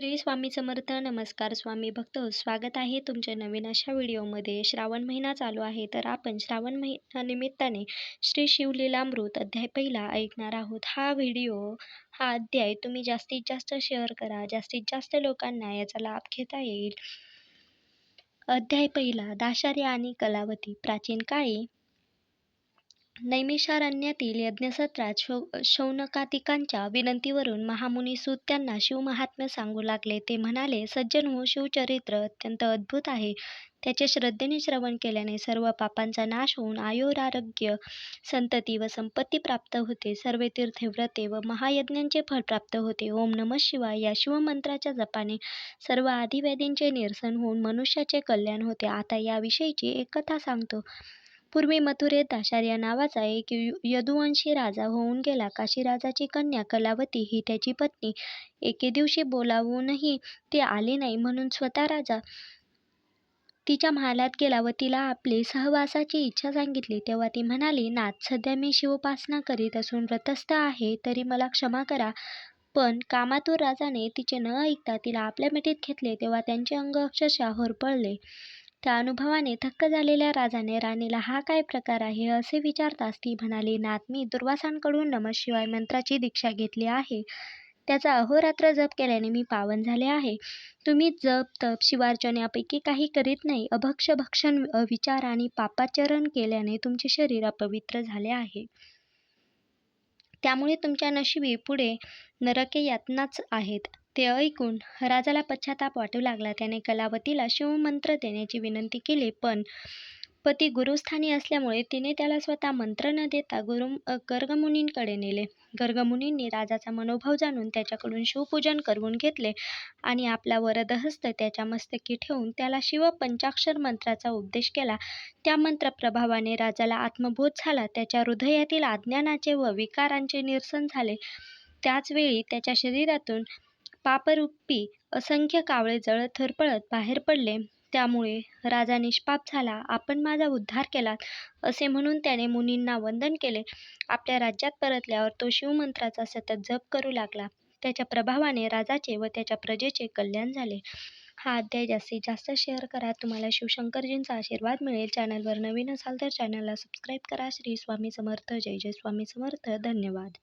श्री स्वामी समर्थ. नमस्कार स्वामी भक्त. स्वागत आहे तुमच्या नवीन अशा व्हिडिओमध्ये. श्रावण महिना चालू आहे तर आपण श्रावण महिना निमित्ताने श्री शिवलीलामृत अध्याय पहिला ऐकणार आहोत. हा व्हिडिओ हा अध्याय तुम्ही जास्तीत जास्त शेअर करा जास्तीत जास्त लोकांना याचा लाभ घेता येईल. अध्याय पहिला दाशारी आणि कलावती. प्राचीन काळी नैमिषारण्यातील यज्ञसत्रात शौ शौनकादिकांच्या विनंतीवरून महामुनी सूत त्यांना शिवमहात्म्य सांगू लागले. ते म्हणाले, सज्जन हो, शिवचरित्र अत्यंत अद्भुत आहे. त्याचे श्रद्धेने श्रवण केल्याने सर्व पापांचा नाश होऊन आयुरारोग्य, संतती व संपत्ती प्राप्त होते. सर्व तीर्थे, व्रते व महायज्ञांचे फळ प्राप्त होते. ओम नमः शिवाय या शिवमंत्राच्या जपाने सर्व आदिव्याधींचे निरसन होऊन मनुष्याचे कल्याण होते. आता याविषयीची एक कथा सांगतो. पूर्वी मथुरेत दाशार्या नावाचा एक यदुवंशी राजा होऊन गेला. काशीराजाची कन्या कलावती ही त्याची पत्नी. एके दिवशी बोलावूनही ती आली नाही म्हणून स्वतः राजा तिच्या महालात गेला व तिला आपली सहवासाची इच्छा सांगितली. तेव्हा ती म्हणाली, नाथ, सध्या मी शिवोपासना करीत असून व्रतस्थ आहे, तरी मला क्षमा करा. पण कामातूर राजाने तिचे न ऐकता तिला आपल्या मिठीत घेतले तेव्हा त्यांचे अंग अक्षरशः होरपळले. त्या अनुभवाने थक्क झालेल्या राजाने राणीला हा काय प्रकार आहे असे विचारताच ती म्हणाली, नाथ, मी दुर्वासांकडून नमः शिवाय मंत्राची दीक्षा घेतली आहे. त्याचा अहोरात्र जप केल्याने मी पावन झाले आहे. तुम्ही जप, तप, शिवार्चन यापैकी काही करीत नाही. अभक्ष, भक्षण, अविचार आणि पापाचरण केल्याने तुमचे शरीर अपवित्र झाले आहे. त्यामुळे तुमच्या नशिबी पुढे नरके यातनाच आहेत. ते ऐकून राजाला पश्चाताप वाटू लागला. त्याने कलावतीला शिवमंत्र देण्याची विनंती केली, पण पती गुरुस्थानी असल्यामुळे तिने त्याला स्वतः मंत्र न देता गुरु गर्गमुनींकडे नेले. गर्गमुनींनी राजाचा मनोभाव जाणून त्याच्याकडून शिवपूजन करवून घेतले आणि आपला वरदहस्त त्याच्या मस्तकी ठेवून त्याला शिव पंचाक्षर मंत्राचा उपदेश केला. त्या मंत्र प्रभावाने राजाला आत्मबोध झाला. त्याच्या हृदयातील अज्ञानाचे व विकारांचे निरसन झाले. त्याचवेळी त्याच्या शरीरातून पापरुपी असंख्य कावळे जळत होरपळत बाहेर पडले. त्यामुळे राजा निष्पाप झाला. आपण माझा उद्धार केलात असे म्हणून त्याने मुनींना वंदन केले. आपल्या राज्यात परतल्यावर तो शिवमंत्राचा सतत जप करू लागला. त्याच्या प्रभावाने राजाचे व त्याच्या प्रजेचे कल्याण झाले. हा अध्याय जास्तीत जास्त शेअर करा. तुम्हाला शिवशंकरजींचा आशीर्वाद मिळेल. चॅनलवर नवीन असाल तर चॅनलला सबस्क्राईब करा. श्री स्वामी समर्थ. जय जय स्वामी समर्थ. धन्यवाद.